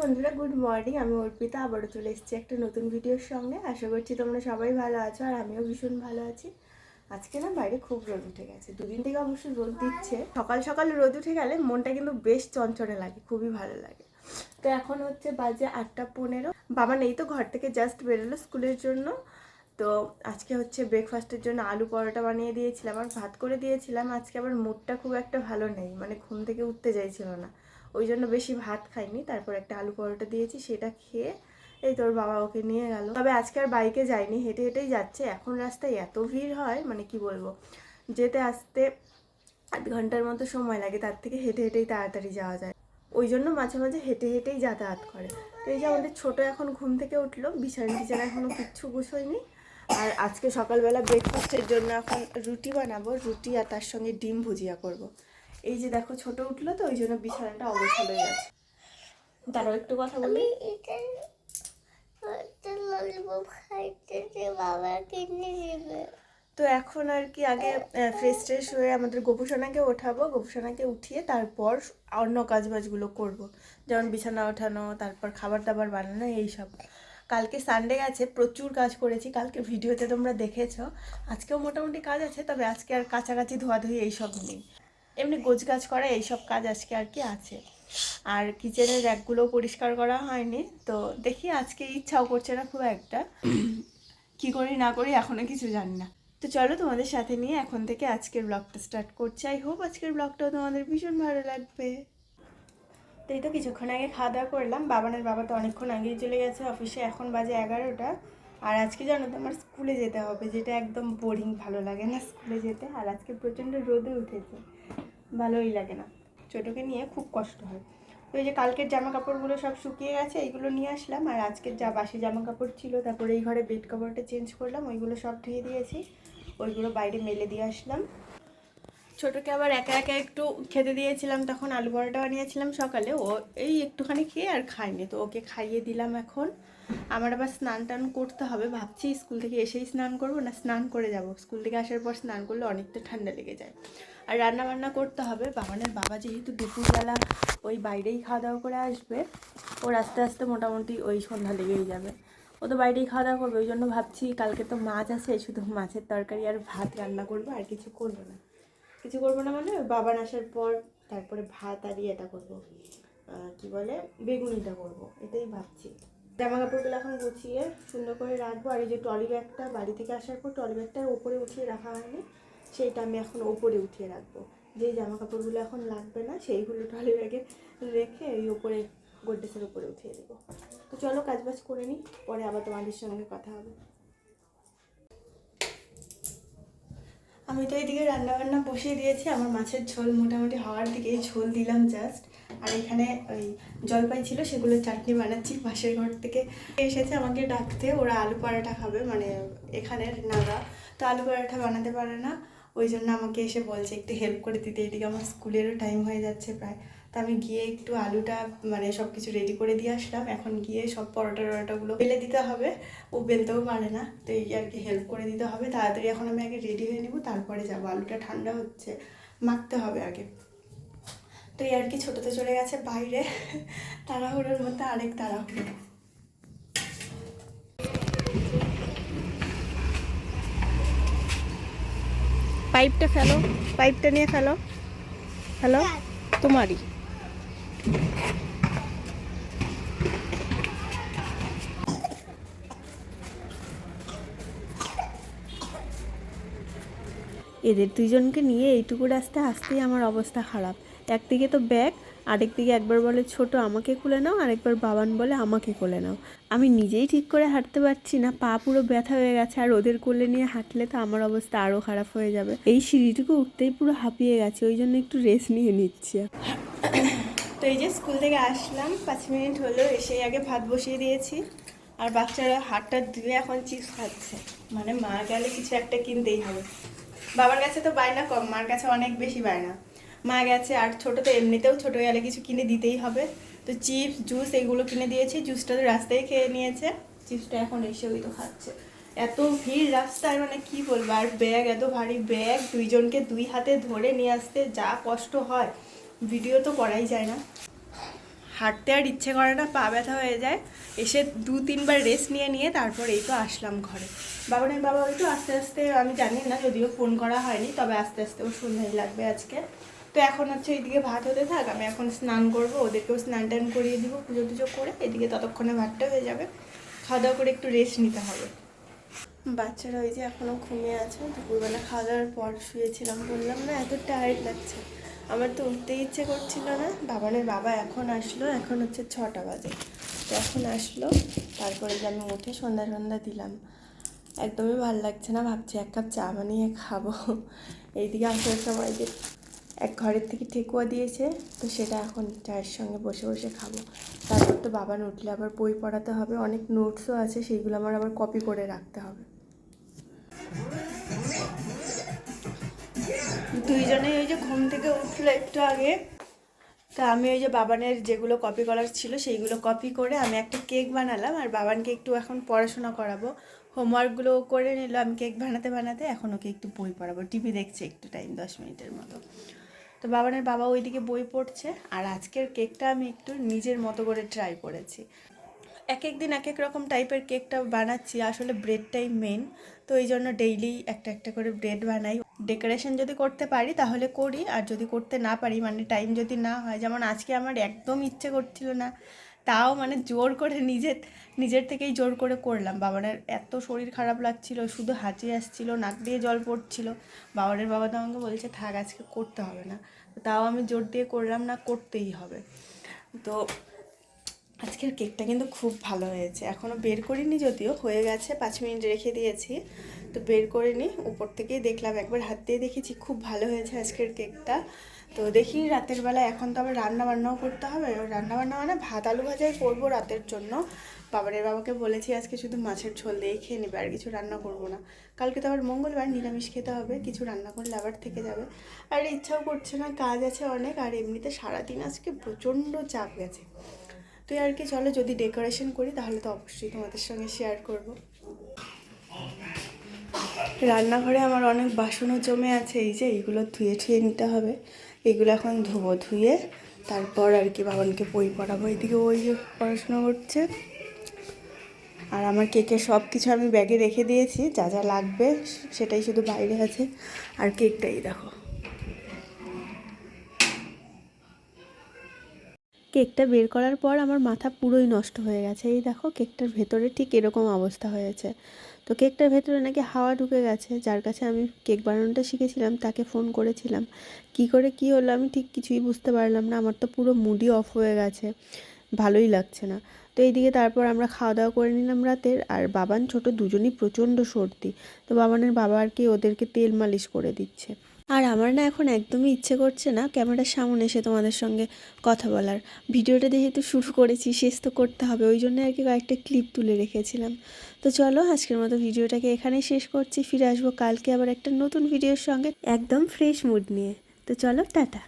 বন্ধুরা good morning আমি অর্পিতা, আবারও চলে এসেছি একটা নতুন ভিডিওর সঙ্গে। আশা করছি তোমরা সবাই ভালো আছো আর আমিও ভীষণ ভালো আছি। আজকে না বাইরে খুব রোদ উঠে গেছে। দুদিন থেকে অবশ্যই রোদ দিচ্ছে। সকাল সকাল রোদ উঠে গেলে মনটা কিন্তু বেশ চঞ্চলে লাগে, খুবই ভালো লাগে। তো এখন হচ্ছে বাজে আটটা পনেরো। বাবা নেই তো, ঘর থেকে জাস্ট বেরোলো স্কুলের জন্য। তো আজকে হচ্ছে ব্রেকফাস্টের জন্য আলু পরোটা বানিয়ে দিয়েছিলাম আর ভাত করে দিয়েছিলাম। আজকে আবার মুডটা খুব একটা ভালো নেই মানে ঘুম থেকে উঠতে চাইছিল না। ওই জন্য বেশি ভাত খাইনি। তারপর একটা আলু পরোটা দিয়েছি, সেটা খেয়ে এই তোর বাবা ওকে নিয়ে গেল। তবে আজকে আর বাইকে যায়নি হেঁটে হেঁটেই যাচ্ছে। এখন রাস্তায় এত ভিড় হয় মানে কি বলব? যেতে আসতে আধ ঘণ্টার মতো সময় লাগে, তার থেকে হেঁটে হেঁটেই তাড়াতাড়ি যাওয়া যায়। ওই জন্য মাঝে মাঝে হেঁটে হেঁটেই যাতায়াত করে। তো এই যে আমাদের ছোটো এখন ঘুম থেকে উঠল, বিছানা টিছানা এখনও কিচ্ছু গুছোয়নি। আর আজকে সকালবেলা ব্রেকফাস্টের জন্য এখন রুটি বানাবো। রুটি আর তার সঙ্গে ডিম ভুজিয়া করব। এই যে দেখো ছোট উঠল তো ওই জন্য বিছানাটা অবসর হয়ে গেছে। তারও একটু কথা বলি। তো এখন আর কি আগে ফ্রেশ ট্রেশ হয়ে আমাদের গোপুসোনাকে ওঠাবো গোপুসোনাকে উঠিয়ে তারপর অন্য কাজ বাজগুলো করব। যেমন বিছানা ওঠানো তারপর খাবার দাবার বানানো এইসব। কালকে সানডে গেছে প্রচুর কাজ করেছি। কালকে ভিডিওতে তোমরা দেখেছ। আজকেও মোটামুটি কাজ আছে তবে আজকে আর কাছাকাছি ধোয়াধুয়ি এইসব নেই। এমনি গোছ গাছ করা, এইসব কাজ আজকে আর কি আছে। আর কিচেনের র্যাকগুলো পরিষ্কার করা হয়নি, তো দেখি আজকে ইচ্ছাও করছে না খুব একটা। কি করি, না করি, এখনও কিছু জানি না। তো চলো তোমাদের সাথে নিয়ে এখন থেকে আজকের ব্লগটা স্টার্ট করছি। আই হোপ আজকের ব্লগটাও তোমাদের ভীষণ ভালো লাগবে। তো এই তো কিছুক্ষণ আগে খাওয়া দাওয়া করলাম। বাবানের বাবা তো অনেকক্ষণ আগেই চলে গেছে অফিসে, এখন বাজে এগারোটা। আর আজকে জানো তো আমার স্কুলে যেতে হবে, যেটা একদম বোরিং ভালো লাগে না স্কুলে যেতে। আর আজকে প্রচণ্ড রোদে উঠেছে। ভালোই লাগে না। ছোটোকে নিয়ে খুব কষ্ট হয়। তো এই যে কালকের জামা কাপড়গুলো সব শুকিয়ে গেছে, এইগুলো নিয়ে আসলাম। আর আজকের যা বাসি জামা কাপড় ছিল, তারপরে এই ঘরে বেড কাপড়টা চেঞ্জ করলাম, ওইগুলো সব ধুয়ে দিয়েছি। ওইগুলো বাইরে মেলে দিয়ে আসলাম। ছোটোকে আবার একা একা একটু খেতে দিয়েছিলাম, তখন আলু পরোটা বানিয়েছিলাম সকালে। ও এই একটুখানি খেয়ে আর খায়নি। তো ওকে খাইয়ে দিলাম এখন। আমার আবার স্নান টান করতে হবে। ভাবছি স্কুল থেকে এসেই স্নান করব না স্নান করে যাব। স্কুল থেকে আসার পর স্নান করলে অনেকটা ঠান্ডা লেগে যায়। আর রান্না বান্না করতে হবে। বাবানের বাবা যেহেতু দুপুরবেলা ওই বাইরেই খাওয়া দাওয়া করে আসবে, ওর আস্তে আস্তে মোটামুটি ওই সন্ধ্যা লেগেই যাবে। ও তো বাইরেই খাওয়া দাওয়া করবে। ওই জন্য ভাবছি কালকে তো মাছ আছে, শুধু মাছের তরকারি আর ভাত রান্না করব, আর কিছু করব না। কিছু করব না মানে বাবার আসার পর তারপরে ভাত আর ইয়েটা করব। কি বলে? বেগুনিটা করব, এটাই ভাবছি। জামা কাপড়গুলো এখন গুছিয়ে সুন্দর করে রাখব। আর এই যে ট্রলি ব্যাগটা বাড়ি থেকে আসার পর ট্রলি ব্যাগটার ওপরে উঠিয়ে রাখা হয়নি, সেইটা আমি এখন ওপরে উঠিয়ে রাখব। যেই জামা কাপড়গুলো এখন লাগবে না, সেইগুলো ট্রলি ব্যাগে রেখে এই ওপরে গোড্রেসের উপরে উঠিয়ে দেবো। তো চলো কাজ বাজ করে নিই, পরে আবার তোমাদের সঙ্গে কথা হবে। আমি তো এইদিকে রান্নাবান্না বসিয়ে দিয়েছি, আমার মাছের ঝোল মোটামুটি হওয়ার দিকে ঝোল দিলাম জাস্ট আর এখানে ওই জলপাই ছিল, সেগুলো চাটনি বানাচ্ছি, পাশের ঘর থেকে। এসেছে আমাকে ডাকতে, ওরা আলু পরাঠা খাবে মানে এখানের নাগা। তো আলু পরাঠা বানাতে পারে না, ওই জন্য আমাকে এসে বলছে, একটু হেল্প করে দিতে। এদিকে আমার স্কুলেরও টাইম হয়ে যাচ্ছে প্রায়। তো আমি গিয়ে একটু আলুটা মানে সব কিছু রেডি করে দিয়ে আসলাম। এখন গিয়ে সব পরোটা টরোটাগুলো বেলে দিতে হবে। ও বেলতেও পারে না তো এই আর কি হেল্প করে দিতে হবে। তাড়াতাড়ি এখন আমি আগে রেডি হয়ে নেব তারপরে যাব। আলুটা ঠান্ডা হচ্ছে মাখতে হবে আগে। তো এই আর কি ছোটোতে চলে গেছে বাইরে। তাড়াহুড়োর মধ্যে আরেক তাড়াহুড়ো। পাইপটা ফেলো। পাইপটা নিয়ে ফেলো। হ্যালো তোমারই। এদের দুজনকে নিয়ে এইটুকু রাস্তায় আসতেই আমার অবস্থা খারাপ। একদিকে তো ব্যাগ, আরেকদিকে একবার বলে, ছোট, আমাকে খুলে নাও। আরেকবার, বাবান বলে, আমাকে কোলে নাও। আমি নিজেই ঠিক করে হাঁটতে পারছি না, পা পুরো ব্যথা হয়ে গেছে, আর ওদের কোলে নিয়ে হাঁটলে তো আমার অবস্থা আরও খারাপ হয়ে যাবে। এই সিঁড়িটুকু উঠতেই পুরো হাঁপিয়ে গেছে, ওই জন্য একটু রেস্ট নিয়ে নিচ্ছি। তো এই যে স্কুল থেকে আসলাম, পাঁচ মিনিট হলো, এসেই আগে ভাত বসিয়ে দিয়েছি। আর বাচ্চারা হাতটা ধুয়ে এখন চিপস খাচ্ছে। মানে মা গেলে কিছু একটা কিনতেই হবে। বাবার কাছে তো বায়না কম, মার কাছে অনেক বেশি বায়না। মা গেছে, আর ছোটো তো এমনিতেও ছোটো গেলে কিছু কিনে দিতেই হবে। তো চিপস, জুস এগুলো কিনে দিয়েছি, জুসটা তো রাস্তায় খেয়ে নিয়েছে। চিপসটা এখন এসে ওই তো খাচ্ছে। এত ভিড় রাস্তায় মানে কি বলব? আর ব্যাগ, এত ভারী ব্যাগ, দুইজনকে দুই হাতে ধরে নিয়ে আসতে যা কষ্ট হয়। ভিডিও তো করাই যায় না। হাঁটতে আর ইচ্ছে করে না, পা ব্যথা হয়ে যায়। এসে দু তিনবার রেস্ট নিয়ে নিয়ে তারপর এই তো আসলাম ঘরে। বাবানের বাবা ওই তো আস্তে আস্তে, আমি জানি না যদিও ফোন করা হয়নি, তবে আস্তে আস্তে ও সন্ধ্যায় লাগবে আজকে। তো এখন হচ্ছে এইদিকে ভাত হতে থাক, আমি এখন স্নান করব, ওদেরকেও স্নান টান করিয়ে দিব, পুজো টুজো করে, এদিকে ততক্ষণে ভাতটা হয়ে যাবে। খাওয়া দাওয়া করে একটু রেস্ট নিতে হবে। বাচ্চারা ওই যে এখনও ঘুমিয়ে আছে, দুপুরবেলা খাওয়া দাওয়ার পর শুয়েছিলাম, বললাম, না, এত টায়ার্ড লাগছে। আমার তো উঠতে ইচ্ছে করছিল না। বাবানের বাবা এখন আসলো, এখন হচ্ছে ছটা বাজে। তো এখন আসলো, তারপরে যে আমি উঠে সন্ধ্যা সন্ধ্যা দিলাম। একদমই ভালো লাগছে না, ভাবছি এক কাপ চা বানিয়ে খাব। এইদিকে আসার সময় যে এক ঘরের থেকে ঠেকুয়া দিয়েছে, তো সেটা এখন চায়ের সঙ্গে বসে বসে খাব। তারপর তো বাবা উঠলে আবার বই পড়াতে হবে, অনেক নোটসও আছে, সেইগুলো আমার আবার কপি করে রাখতে হবে। দুইজনেই ওই যে ঘুম থেকে উঠল একটু আগে। তা আমি ওই যে বাবানের যেগুলো কপি করার ছিল, সেইগুলো কপি করে আমি একটা কেক বানালাম। আর বাবানকে একটু এখন পড়াশোনা করাবো। হোমওয়ার্কগুলো করে নিল। আমি কেক বানাতে বানাতে এখন ওকে একটু বই পড়াবো। টিভি দেখছে একটু টাইম দশ মিনিটের মতো। তো বাবানের বাবা ওইদিকে বই পড়ছে। আর আজকের কেকটা আমি একটু নিজের মতো করে ট্রাই করেছি। এক এক দিন এক এক রকম টাইপের কেকটা বানাচ্ছি। আসলে ব্রেডটাই মেন তো এই জন্য ডেইলি একটা একটা করে ব্রেড বানাই। ডেকোরেশন যদি করতে পারি তাহলে করি। আর যদি করতে না পারি মানে টাইম যদি না হয়, যেমন আজকে আমার একদম ইচ্ছে করছিল না। তাও মানে জোর করে নিজের নিজের থেকেই জোর করে করলাম। বাবানের এত শরীর খারাপ লাগছিল, শুধু হাঁচি আসছিল, নাক দিয়ে জল পড়ছিল। বাবানের বাবা তো আমাকে বলছে, থাক, আজকে করতে হবে না। তাও আমি জোর দিয়ে করলাম, না করতেই হবে। তো আজকের কেকটা কিন্তু খুব ভালো হয়েছে। এখনও বের করিনি যদিও, হয়ে গেছে, পাঁচ মিনিট রেখে দিয়েছি। তো বের করে করিনি, উপর থেকেই দেখলাম, একবার হাত দিয়ে দেখেছি, খুব ভালো হয়েছে আজকের কেকটা। তো দেখি রাতের বেলা এখন তো আবার রান্না বান্নাও করতে হবে। রান্না বান্না মানে ভাত, আলু ভাজাই করব রাতের জন্য। বাবারের বাবাকে বলেছি, আজকে শুধু মাছের ঝোল দিয়ে খেয়ে নেবে, আর কিছু রান্না করব না। কালকে তো আবার মঙ্গলবার নিরামিষ খেতে হবে, কিছু রান্না করলে আবার থেকে যাবে। আর ইচ্ছাও করছে না, কাজ আছে অনেক, আর এমনিতে সারাদিন আজকে প্রচণ্ড চাপ গেছে। তো আর কি চলো যদি ডেকোরেশন করি, তাহলে তো অবশ্যই তোমাদের সঙ্গে শেয়ার করব। রান্নাঘরে আমার অনেক বাসনও জমে আছে, এই যে এইগুলো ধুয়ে ঠুয়ে নিতে হবে। এগুলো এখন ধোবো ধুয়ে, তারপর আর কি বাবানকে বই পড়াবো এইদিকে ওই পড়াশোনা করছে। আর আমার কেকের সব কিছু আমি ব্যাগে রেখে দিয়েছি, যা যা লাগবে, সেটাই শুধু বাইরে আছে। আর কেকটাই দেখো। কেকটা বের করার পর আমার মাথা পুরোই নষ্ট হয়ে গেছে। এই দেখো, কেকটার ভেতরে ঠিক এরকম অবস্থা হয়েছে। তো কেকটার ভেতরে নাকি হাওয়া ঢুকে গেছে, যার কাছে আমি কেক বানানোটা শিখেছিলাম, তাকে ফোন করেছিলাম। কি করে কি হলো আমি ঠিক কিছুই বুঝতে পারলাম না, আমার তো পুরো মুডই অফ হয়ে গেছে, ভালোই লাগছে না। তো এইদিকে তারপর আমরা খাওয়া দাওয়া করে নিলাম রাতের, আর বাবান ছোট দুজনই প্রচণ্ড সর্দি। তো বাবানের বাবা আর কি ওদেরকে তেল মালিশ করে দিচ্ছে। আর আমার না এখন একদমই ইচ্ছে করছে না ক্যামেরার সামনে এসে তোমাদের সঙ্গে কথা বলার। ভিডিওটা যেহেতু শুরু করেছি, শেষ তো করতে হবে, ওই জন্য আর কি কয়েকটা ক্লিপ তুলে রেখেছিলাম। তো চলো, আজকের মতো ভিডিওটাকে এখানেই শেষ করছি। ফিরে আসব কালকে আবার একটা নতুন ভিডিওর সঙ্গে একদম ফ্রেশ মুড নিয়ে। তো চলো, টাটা।